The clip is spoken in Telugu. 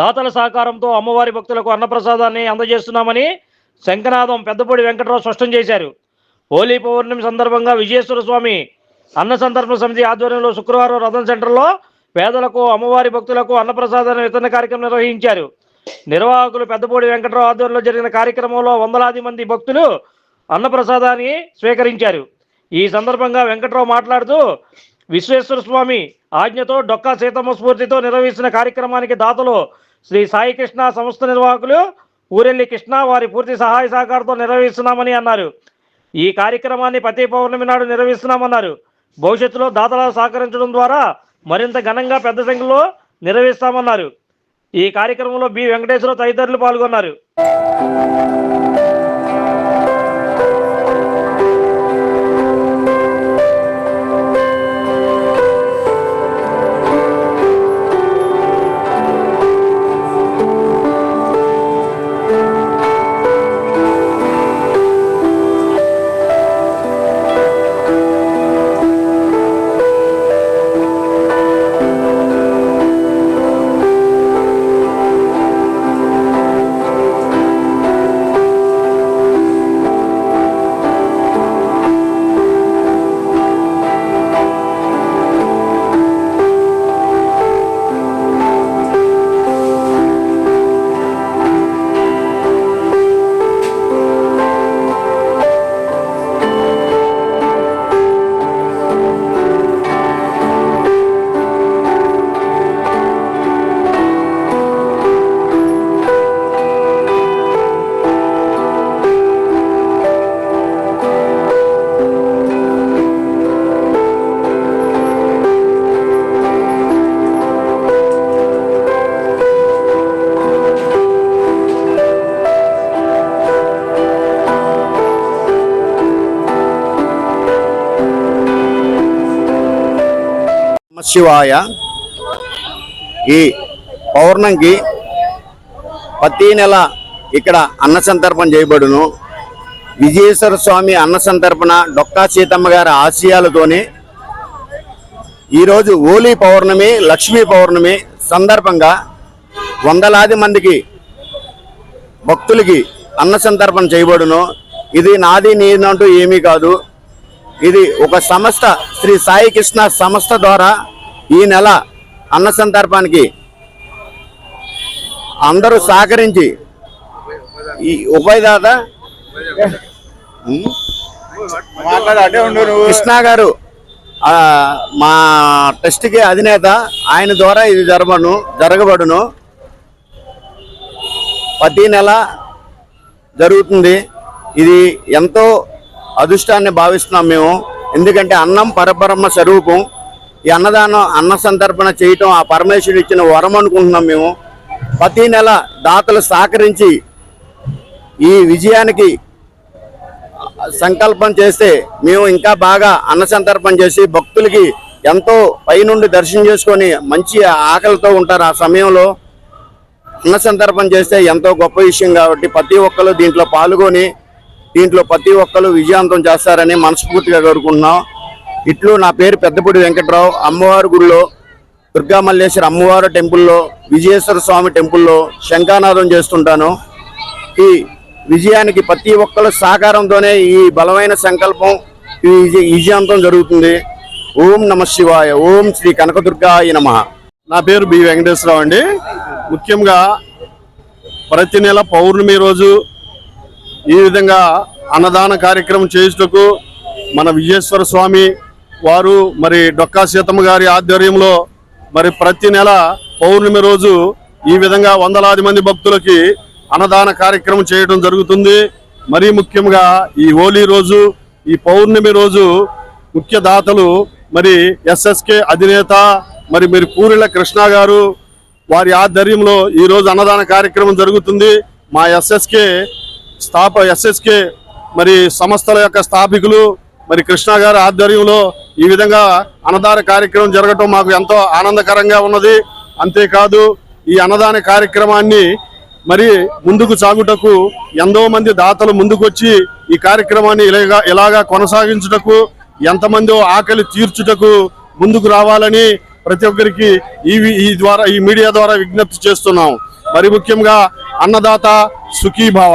దాతల సహకారంతో అమ్మవారి భక్తులకు అన్నప్రసాదాన్ని అందజేస్తున్నామని శంఖనాథం పెద్దపూడి వెంకటరావు స్పష్టం చేశారు. హోలీ పౌర్ణమి సందర్భంగా విజయేశ్వర స్వామి అన్న సందర్భ సమితి ఆధ్వర్యంలో శుక్రవారం రథం సెంటర్లో పేదలకు అమ్మవారి భక్తులకు అన్నప్రసాదాన్ని వితరణ కార్యక్రమం నిర్వహించారు. నిర్వాహకులు పెద్దపూడి వెంకటరావు ఆధ్వర్యంలో జరిగిన కార్యక్రమంలో వందలాది మంది భక్తులు అన్నప్రసాదాన్ని స్వీకరించారు. ఈ సందర్భంగా వెంకట్రావు మాట్లాడుతూ విశ్వేశ్వర స్వామి ఆజ్ఞతో డొక్కా సీతమ్మ స్ఫూర్తితో నిర్వహిస్తున్న కార్యక్రమానికి దాతలు శ్రీ సాయి కృష్ణ సంస్థ నిర్వాహకులు ఊరెల్లి కృష్ణ వారి పూర్తి సహాయ సహకారంతో నిర్వహిస్తున్నామని అన్నారు. ఈ కార్యక్రమాన్ని ప్రతి పౌర్ణమి నాడు నిర్వహిస్తున్నామన్నారు. భవిష్యత్తులో దాతలు సహకరించడం ద్వారా మరింత ఘనంగా పెద్ద సంఖ్యలో నిర్వహిస్తామన్నారు. ఈ కార్యక్రమంలో బి వెంకటేశ్వర తదితరులు పాల్గొన్నారు. శివాయ ఈ పౌర్ణంకి ప్రతి నెల ఇక్కడ అన్న సంతర్పణ చేయబడును. విజయేశ్వర స్వామి అన్న సంతర్పణ డొక్కా సీతమ్మ గారి ఆశయాలతోనే ఈరోజు హోలీ పౌర్ణమి లక్ష్మీ పౌర్ణమి సందర్భంగా వందలాది మందికి భక్తులకి అన్న సంతర్పణ చేయబడును. ఇది నాది నీదంటూ ఏమీ కాదు. ఇది ఒక సంస్థ శ్రీ సాయి కృష్ణ సంస్థ ద్వారా ఈ నెల అన్న సందర్భానికి అందరూ సహకరించి ఈ ఉమ్, కృష్ణ గారు మా ట్రస్ట్కి అధినేత ఆయన ద్వారా ఇది జరగబడును జరగబడును. ప్రతి నెల జరుగుతుంది. ఇది ఎంతో అదృష్టాన్ని భావిస్తున్నాం మేము. ఎందుకంటే అన్నం పరబ్రహ్మ స్వరూపం. ఈ అన్నదానం అన్న సంతర్పణ చేయటం ఆ పరమేశ్వరుడు ఇచ్చిన వరం అనుకుంటున్నాం మేము. ప్రతి నెల దాతలు సహకరించి ఈ విజయానికి సంకల్పం చేస్తే మేము ఇంకా బాగా అన్న సంతర్పణ చేసి భక్తులకి ఎంతో పైనుండి దర్శనం చేసుకొని మంచి ఆకలితో ఉంటారు ఆ సమయంలో. అన్న సందర్భం చేస్తే ఎంతో గొప్ప విషయం కాబట్టి ప్రతి ఒక్కరు దీంట్లో పాల్గొని దీంట్లో ప్రతి ఒక్కరు విజయవంతం చేస్తారని మనస్ఫూర్తిగా కోరుకుంటున్నాం. ఇట్లు నా పేరు పెద్దపూడి వెంకట్రావు. అమ్మవారి గుడిలో దుర్గా మల్లేశ్వర అమ్మవారి టెంపుల్లో విజయేశ్వర స్వామి టెంపుల్లో శంఖానాదం చేస్తుంటాను. ఈ విజయానికి ప్రతి ఒక్కరు సహకారంతోనే ఈ బలమైన సంకల్పం ఈ విజయాంతం జరుగుతుంది. ఓం నమ శివాయ ఓం శ్రీ కనకదుర్గాయ నమ. నా పేరు బి వెంకటేశ్వరరావు అండి. ముఖ్యంగా ప్రతి నెల పౌర్ణమి రోజు ఈ విధంగా అన్నదాన కార్యక్రమం చేయుటకు మన విజయేశ్వర స్వామి వారు మరి డొక్కా సీతమ్మ గారి ఆధ్వర్యంలో మరి ప్రతి నెల పౌర్ణమి రోజు ఈ విధంగా వందలాది మంది భక్తులకి అన్నదాన కార్యక్రమం చేయడం జరుగుతుంది. మరీ ముఖ్యంగా ఈ హోలీ రోజు ఈ పౌర్ణమి రోజు ముఖ్య దాతలు మరి ఎస్ఎస్కే అధినేత మరి మీరు పూరిల కృష్ణ గారు వారి ఆధ్వర్యంలో ఈరోజు అన్నదాన కార్యక్రమం జరుగుతుంది. మా ఎస్ఎస్కే స్థాప ఎస్ఎస్కే మరి సంస్థల యొక్క స్థాపికులు మరి కృష్ణ గారి ఆధ్వర్యంలో ఈ విధంగా అన్నదాన కార్యక్రమం జరగటం మాకు ఎంతో ఆనందకరంగా ఉన్నది. అంతేకాదు ఈ అన్నదాన కార్యక్రమాన్ని మరి ముందుకు సాగుటకు ఎంతో మంది దాతలు ముందుకొచ్చి ఈ కార్యక్రమాన్ని ఇలాగా ఇలాగా కొనసాగించుటకు ఎంతమందో ఆకలి తీర్చుటకు ముందుకు రావాలని ప్రతి ఒక్కరికి ఈ ఈ ద్వారా ఈ మీడియా ద్వారా విజ్ఞప్తి చేస్తున్నాం. మరి ముఖ్యంగా అన్నదాత సుఖీభావ.